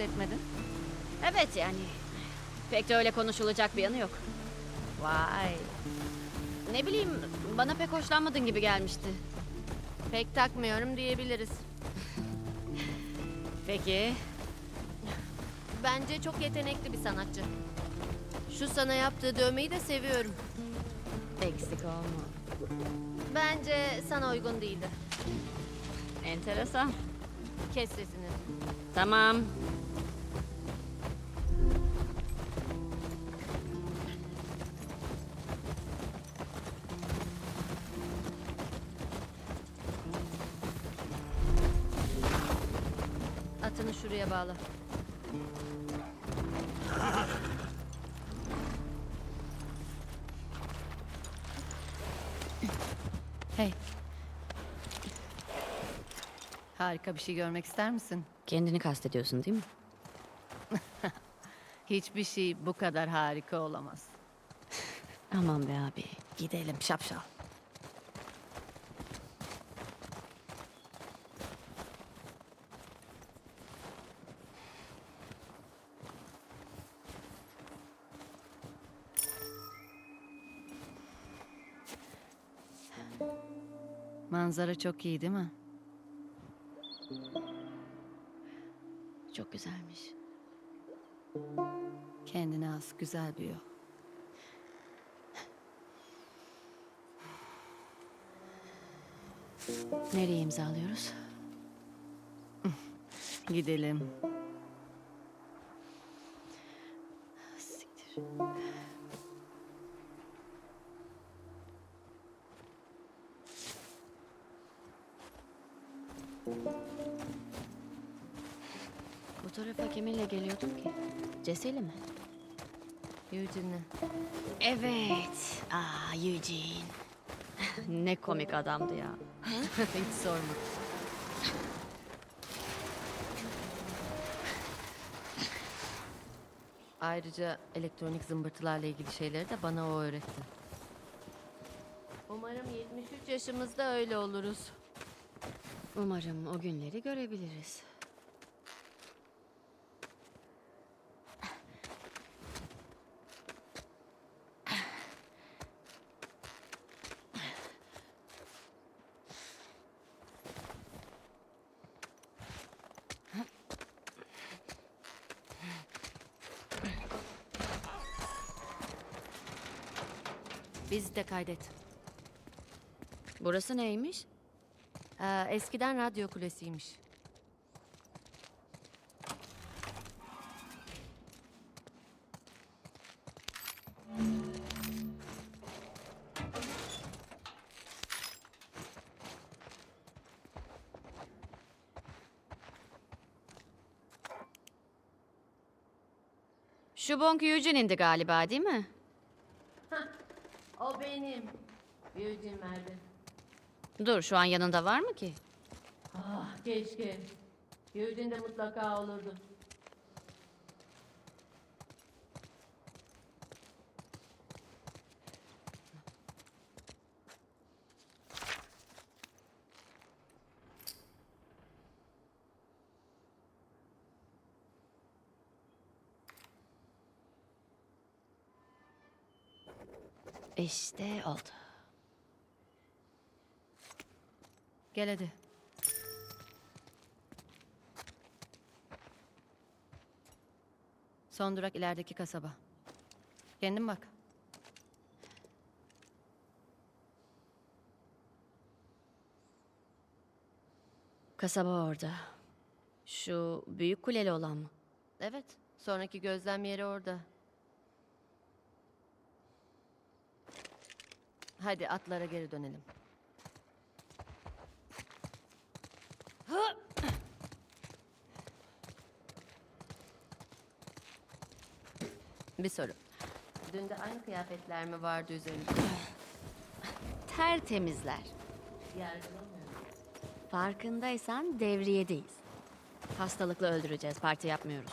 hissetmedin? Evet yani. Pek de öyle konuşulacak bir yanı yok. Vay. Ne bileyim bana pek hoşlanmadın gibi gelmişti. Pek takmıyorum diyebiliriz. Peki. Bence çok yetenekli bir sanatçı. Şu sana yaptığı dövmeyi de seviyorum. Eksik olma. Bence sana uygun değildi. Enteresan. Kes sesini. Tamam. Atını şuraya bağla. Harika bir şey görmek ister misin? Kendini kastediyorsun değil mi? Hiçbir şey bu kadar harika olamaz. Aman be abi. Gidelim şapşal. Manzara çok iyi değil mi? Çok güzelmiş. Kendine has güzel bir yol. Nereye imzalıyoruz? Gidelim. Siktir. Bu tarafa kiminle geliyordun ki? Cesi'yle mi? Eugene'le. Evet. Aa Eugene. ne komik adamdı ya. Hiç sorma. Ayrıca elektronik zımbırtılarla ilgili şeyleri de bana o öğretti. Umarım 73 yaşımızda öyle oluruz. Umarım o günleri görebiliriz. Bizi de kaydet. Burası neymiş? Ee, eskiden radyo kulesiymiş. Şu bonk Eugene'indi galiba değil mi? O benim. Eugene verdi. Dur şu an yanında var mı ki? Ah keşke. Eugene de mutlaka olurdu. İşte oldu. Gel hadi. Son durak ilerideki kasaba. Kendin bak. Kasaba orada. Şu büyük kuleli olan mı? Evet, sonraki gözlem yeri orada. Hadi atlara geri dönelim. Bir soru. Dün de aynı kıyafetler mi vardı üzerinde? Tertemizler. Yargılamıyorum. Farkındaysan devriyedeyiz. Hastalıkla öldüreceğiz, parti yapmıyoruz.